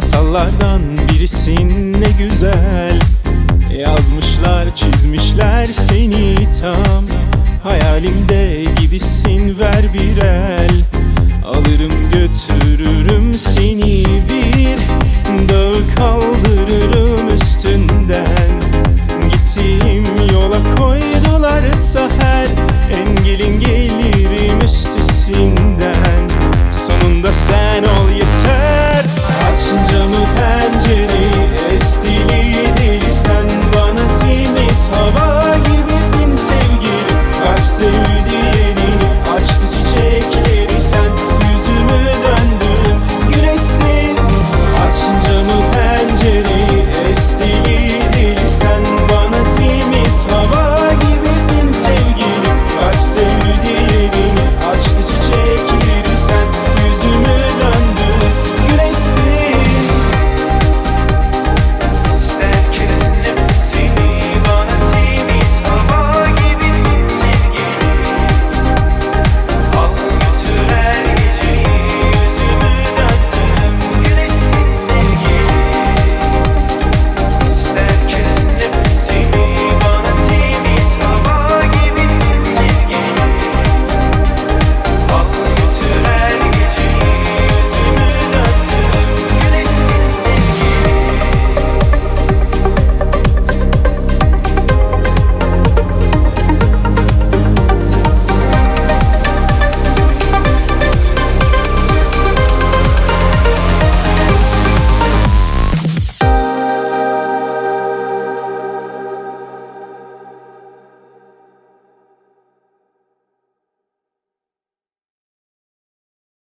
masallardan birisin ne güzel. Yazmışlar çizmişler seni tam. Hayalimde gibisin ver bir el. Alırım götürürüm seni bir. Dağı kaldırırım üstünden. Gittiğim yola koydularsa her see.